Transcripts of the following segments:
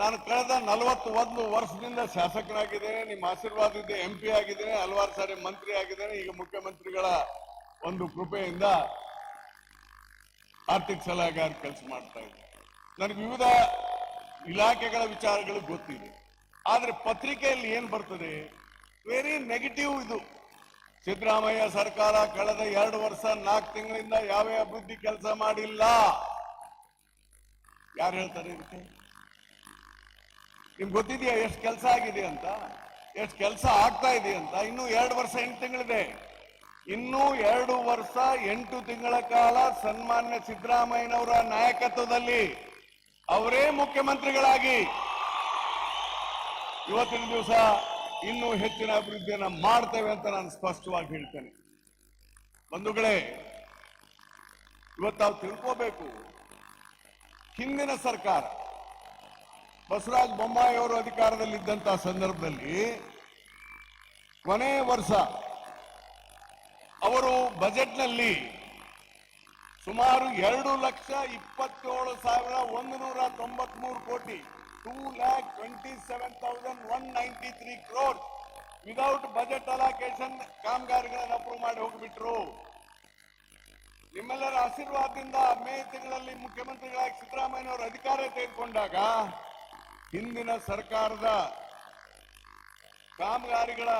ನಾನು ಕಳೆದ ನಲವತ್ತು ಒಂದು ವರ್ಷದಿಂದ ಶಾಸಕನಾಗಿದ್ದೇನೆ, ನಿಮ್ಮ ಆಶೀರ್ವಾದದಿಂದ ಎಂ ಪಿ ಆಗಿದ್ದೇನೆ, ಹಲವಾರು ಸಾರಿ ಮಂತ್ರಿ ಆಗಿದ್ದೇನೆ, ಈಗ ಮುಖ್ಯಮಂತ್ರಿಗಳ ಒಂದು ಕೃಪೆಯಿಂದ ಆರ್ಥಿಕ ಸಲಹೆಗಾರ ಕೆಲಸ ಮಾಡ್ತಾ ಇದ್ದೇನೆ. ನನಗೆ ವಿವಿಧ ಇಲಾಖೆಗಳ ವಿಚಾರಗಳು ಗೊತ್ತಿದೆ. ಆದರೆ ಪತ್ರಿಕೆಯಲ್ಲಿ ಏನು ಬರ್ತದೆ? ವೆರಿ ನೆಗೆಟಿವ್ ಇದು. ಸಿದ್ದರಾಮಯ್ಯ ಸರ್ಕಾರ ಕಳೆದ ಎರಡು ವರ್ಷ ನಾಲ್ಕು ತಿಂಗಳಿಂದ ಯಾವ ಅಭಿವೃದ್ಧಿ ಕೆಲಸ ಮಾಡಿಲ್ಲ. ಯಾರು ಹೇಳ್ತಾರೆ ಇದಕ್ಕೆ? ನಿಮ್ಗೆ ಗೊತ್ತಿದೆಯಾ ಎಷ್ಟು ಕೆಲಸ ಆಗಿದೆ ಅಂತ? ಎಷ್ಟು ಕೆಲಸ ಆಗ್ತಾ ಇದೆ ಅಂತ? ಇನ್ನು ಎರಡು ವರ್ಷ ಎಂಟು ತಿಂಗಳಿದೆ. ಇನ್ನೂ ಎರಡು ವರ್ಷ ಎಂಟು ತಿಂಗಳ ಕಾಲ ಸನ್ಮಾನ್ಯ ಸಿದ್ದರಾಮಯ್ಯನವರ ನಾಯಕತ್ವದಲ್ಲಿ ಅವರೇ ಮುಖ್ಯಮಂತ್ರಿಗಳಾಗಿ. ಇವತ್ತಿನ ದಿವಸ ಇನ್ನೂ ಹೆಚ್ಚಿನ ಅಭಿವೃದ್ಧಿಯನ್ನು ಮಾಡ್ತೇವೆ ಅಂತ ನಾನು ಸ್ಪಷ್ಟವಾಗಿ ಹೇಳ್ತೇನೆ. ಬಂಧುಗಳೇ, ಇವತ್ತು ನಾವು ತಿಳ್ಕೋಬೇಕು. ಹಿಂದಿನ ಸರ್ಕಾರ ಬಸವರಾಜ ಬೊಮ್ಮಾಯಿ ಅವರು ಅಧಿಕಾರದಲ್ಲಿದ್ದಂತಹ ಸಂದರ್ಭದಲ್ಲಿ ಕೊನೆ ವರ್ಷ ಅವರು ಬಜೆಟ್ನಲ್ಲಿ ಸುಮಾರು ಎರಡು ಲಕ್ಷ ಇಪ್ಪತ್ತೇಳು ಸಾವಿರ ಒಂದು ನೂರ ತೊಂಬತ್ಮೂರು ಕೋಟಿ two lakh twenty seven thousand one ninety three crore without budget allocation ಕಾಮಗಾರಿಗಳನ್ನು ಅಪ್ರೂವ್ ಮಾಡಿ ಹೋಗ್ಬಿಟ್ರು. ನಿಮ್ಮೆಲ್ಲರ ಆಶೀರ್ವಾದದಿಂದ ಮೇ ತಿಂಗಳಲ್ಲಿ ಮುಖ್ಯಮಂತ್ರಿಗಳಾಗಿ ಸಿದ್ದರಾಮಯ್ಯನವರು ಅಧಿಕಾರ ತೆಗೆದುಕೊಂಡಾಗ ಹಿಂದಿನ ಸರ್ಕಾರದ ಕಾಮಗಾರಿಗಳ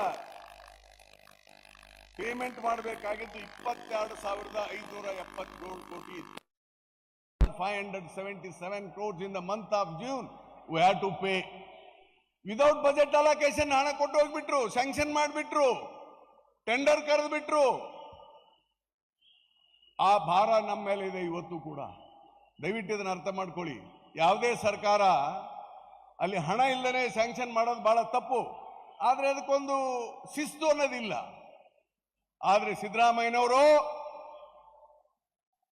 ಪೇಮೆಂಟ್ ಮಾಡಬೇಕಾಗಿದ್ದು ಇಪ್ಪತ್ತೆರಡು ಸಾವಿರದ ಐದುನೂರ ಎಪ್ಪತ್ತೇಳು ಕೋಟಿ five hundred seventy seven crores in the month of June we have to pay without budget allocation ಹಣ ಕೊಟ್ಟು ಹೋಗ್ಬಿಟ್ರು ಸ್ಯಾಂಕ್ಷನ್ ಮಾಡಿಬಿಟ್ರು ಟೆಂಡರ್ ಕರೆದು ಬಿಟ್ರು ಆ ಭಾರ ನಮ್ಮ ಮೇಲೆ ಇದೆ ಇವತ್ತು ಕೂಡ. ದಯವಿಟ್ಟು ಇದನ್ನು ಅರ್ಥ ಮಾಡ್ಕೊಳ್ಳಿ. ಯಾವುದೇ ಸರ್ಕಾರ ಅಲ್ಲಿ ಹಣ ಇಲ್ಲದೆ ಸ್ಯಾಂಕ್ಷನ್ ಮಾಡೋದು ಬಹಳ ತಪ್ಪು. ಆದರೆ ಅದಕ್ಕೊಂದು ಶಿಸ್ತು ಅನ್ನೋದಿಲ್ಲ. ಆದರೆ ಸಿದ್ದರಾಮಯ್ಯನವರು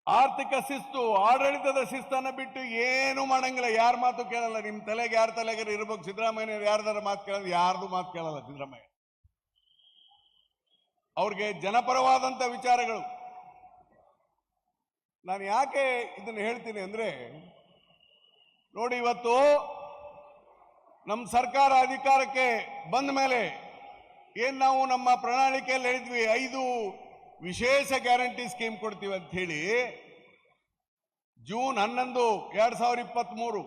ಆರ್ಥಿಕ ಶಿಸ್ತು, ಆಡಳಿತದ ಶಿಸ್ತನ್ನು ಬಿಟ್ಟು ಏನು ಮಾಡಂಗಿಲ್ಲ. ಯಾರ ಮಾತು ಕೇಳಲ್ಲ. ನಿಮ್ಮ ತಲೆಗೆ ಯಾರ ತಲೆಗೆ ಇರ್ಬೇಕು? ಸಿದ್ದರಾಮಯ್ಯ ಯಾರ್ದಾರ ಮಾತು ಕೇಳಲ್ಲ. ಯಾರ್ದು ಮಾತು ಕೇಳಲ್ಲ ಸಿದ್ದರಾಮಯ್ಯ. ಅವ್ರಿಗೆ ಜನಪರವಾದಂಥ ವಿಚಾರಗಳು. ನಾನು ಯಾಕೆ ಇದನ್ನು ಹೇಳ್ತೀನಿ ಅಂದ್ರೆ, ನೋಡಿ ಇವತ್ತು ನಮ್ಮ ಸರ್ಕಾರ ಅಧಿಕಾರಕ್ಕೆ ಬಂದ ಮೇಲೆ ಏನ್ ನಾವು ನಮ್ಮ ಪ್ರಣಾಳಿಕೆಯಲ್ಲಿ ಹೇಳಿದ್ವಿ, ಐದು ವಿಶೇಷ ಗ್ಯಾರಂಟಿ ಸ್ಕೀಮ್ ಕೊಡ್ತೀವಿ ಅಂತ ಹೇಳಿ, ಜೂನ್ ಹನ್ನೊಂದು ಎರಡ್ ಸಾವಿರದ ಇಪ್ಪತ್ತ್ ಮೂರು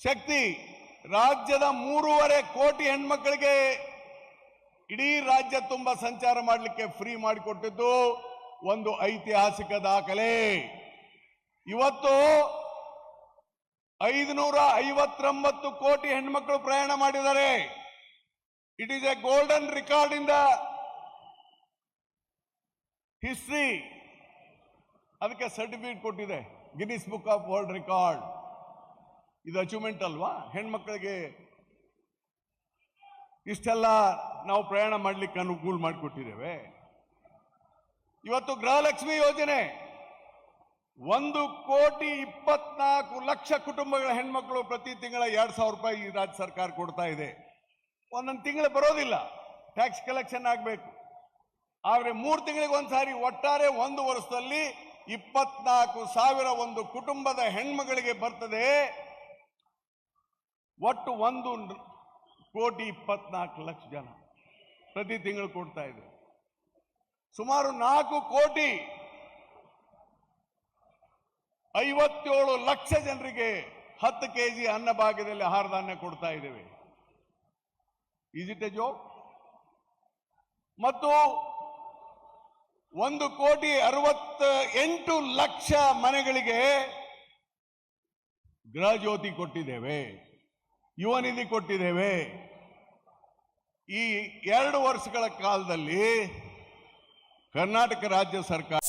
ಶಕ್ತಿ ರಾಜ್ಯದ ಮೂರುವರೆ ಕೋಟಿ ಹೆಣ್ಮಕ್ಳಿಗೆ ಇಡೀ ರಾಜ್ಯ ತುಂಬ ಸಂಚಾರ ಮಾಡಲಿಕ್ಕೆ ಫ್ರೀ ಮಾಡಿಕೊಟ್ಟಿದ್ದು ಒಂದು ಐತಿಹಾಸಿಕ ದಾಖಲೆ. ಇವತ್ತು ಐದುನೂರ ಐವತ್ತೊಂಬತ್ತು ಕೋಟಿ ಹೆಣ್ಮಕ್ಳು ಪ್ರಯಾಣ ಮಾಡಿದ್ದಾರೆ. It is a golden record in history ಅದಕ್ಕೆ ಸರ್ಟಿಫಿಕೇಟ್ ಕೊಟ್ಟಿದೆ. Guinness book of world record ಇದು ಅಚೀವ್ಮೆಂಟ್ ಅಲ್ವಾ? ಹೆಣ್ಮಕ್ಳಿಗೆ ಇಷ್ಟೆಲ್ಲ ನಾವು ಪ್ರಯಾಣ ಮಾಡ್ಲಿಕ್ಕೆ ಅನುಕೂಲ ಮಾಡಿಕೊಟ್ಟಿದ್ದೇವೆ. ಇವತ್ತು ಗೃಹಲಕ್ಷ್ಮಿ ಯೋಜನೆ. ಒಂದು ಕೋಟಿ ಇಪ್ಪತ್ನಾಲ್ಕು ಲಕ್ಷ ಕುಟುಂಬಗಳ ಹೆಣ್ಮಕ್ಳು ಪ್ರತಿ ತಿಂಗಳ ಎರಡು ಸಾವಿರ ರೂಪಾಯಿ ಈ ರಾಜ್ಯ ಸರ್ಕಾರ ಕೊಡ್ತಾ ಇದೆ. ಒಂದೊಂದು ತಿಂಗಳು ಬರೋದಿಲ್ಲ. ಟ್ಯಾಕ್ಸ್ ಕಲೆಕ್ಷನ್ ಆಗಬೇಕು. ಆದರೆ ಮೂರು ತಿಂಗಳಿಗೆ ಒಂದ್ಸಾರಿ ಒಟ್ಟಾರೆ ಒಂದು ವರ್ಷದಲ್ಲಿ ಇಪ್ಪತ್ನಾಲ್ಕು ಸಾವಿರ ಒಂದು ಕುಟುಂಬದ ಹೆಣ್ಮಗಳಿಗೆ ಬರ್ತದೆ. ಒಟ್ಟು ಒಂದು ಕೋಟಿ ಇಪ್ಪತ್ನಾಲ್ಕು ಲಕ್ಷ ಜನ ಪ್ರತಿ ತಿಂಗಳು ಕೊಡ್ತಾ ಇದೆ. ಸುಮಾರು ನಾಲ್ಕು ಕೋಟಿ ಐವತ್ತೇಳು ಲಕ್ಷ ಜನರಿಗೆ ಹತ್ತು ಕೆಜಿ ಅನ್ನ ಭಾಗ್ಯದಲ್ಲಿ ಆಹಾರ ಧಾನ್ಯ ಕೊಡ್ತಾ ಇದ್ದೇವೆ. ಈಸ್ ಇಟ್ ಎ ಜೋಕ್ ಮತ್ತು ಒಂದು ಕೋಟಿ ಅರವತ್ತ ಎಂಟು ಲಕ್ಷ ಮನೆಗಳಿಗೆ ಗೃಹ ಜ್ಯೋತಿ ಕೊಟ್ಟಿದ್ದೇವೆ. ಯುವ ನಿಧಿ ಕೊಟ್ಟಿದ್ದೇವೆ. ಈ ಎರಡು ವರ್ಷಗಳ ಕಾಲದಲ್ಲಿ ಕರ್ನಾಟಕ ರಾಜ್ಯ ಸರ್ಕಾರ